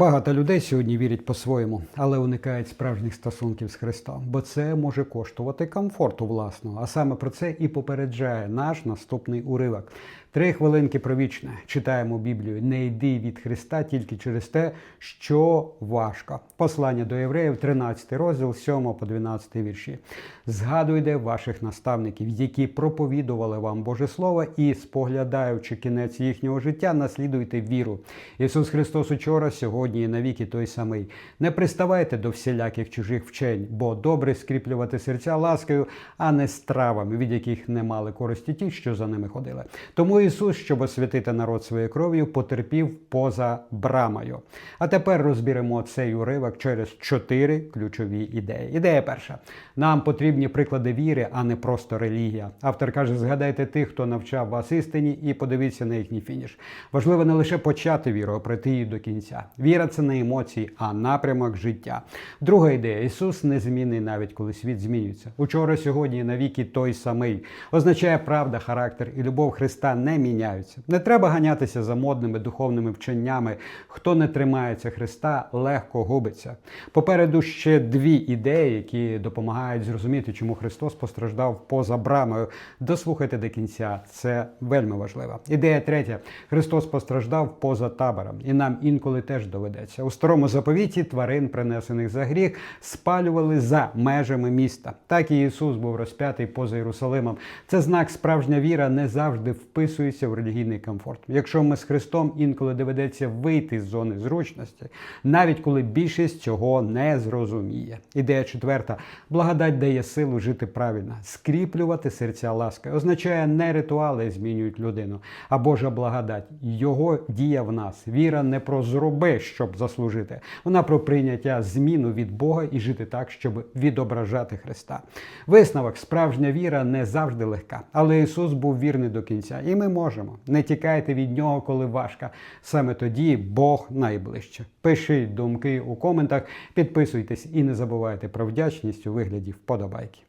Багато людей сьогодні вірять по-своєму, але уникають справжніх стосунків з Христом, бо це може коштувати комфорту власного. А саме про це і попереджає наш наступний уривок. Три хвилинки про вічне. Читаємо Біблію. Не йди від Христа тільки через те, що важко. Послання до євреїв, 13 розділ, 7 по 12 вірші. Згадуйте ваших наставників, які проповідували вам Боже Слово, і споглядаючи кінець їхнього життя, наслідуйте віру. Ісус Христос учора, сьогодні і навіки той самий. Не приставайте до всіляких чужих вчень, бо добре скріплювати серця ласкою, а не стравами, від яких не мали користі ті, що за ними ходили. Тому Ісус, щоб освятити народ своєю кров'ю, потерпів поза брамою. А тепер розберемо цей уривок через чотири ключові ідеї. Ідея перша: нам потрібні приклади віри, а не просто релігія. Автор каже: згадайте тих, хто навчав вас істині, і подивіться на їхній фініш. Важливо не лише почати віру, а пройти її до кінця. Віра це не емоції, а напрямок життя. Друга ідея: Ісус незмінний навіть коли світ змінюється. Учора, сьогодні, навіки той самий. Означає правда, характер і любов Христа не міняються. Не треба ганятися за модними духовними вченнями. Хто не тримається Христа, легко губиться. Попереду ще дві ідеї, які допомагають зрозуміти, чому Христос постраждав поза брамою. Дослухайте до кінця, це вельми важливо. Ідея третя: Христос постраждав поза табором, і нам інколи теж доведеться. У старому заповіті тварин, принесених за гріх, спалювали за межами міста. Так і Ісус був розп'ятий поза Єрусалимом. Це знак справжня віра не завжди вписується в релігійний комфорт. Якщо ми з Христом інколи доведеться вийти з зони зручності, навіть коли більшість цього не зрозуміє. Ідея четверта: благодать дає силу жити правильно, скріплювати серця ласки. Означає не ритуали змінюють людину, а Божа благодать. Його дія в нас. Віра не про зроби, щоб заслужити. Вона про прийняття зміну від Бога і жити так, щоб відображати Христа. Висновок, справжня віра не завжди легка, але Ісус був вірний до кінця, і ми можемо. Не тікайте від нього, коли важко. Саме тоді Бог найближче. Пишіть думки у коментах, підписуйтесь і не забувайте про вдячність у вигляді вподобайки.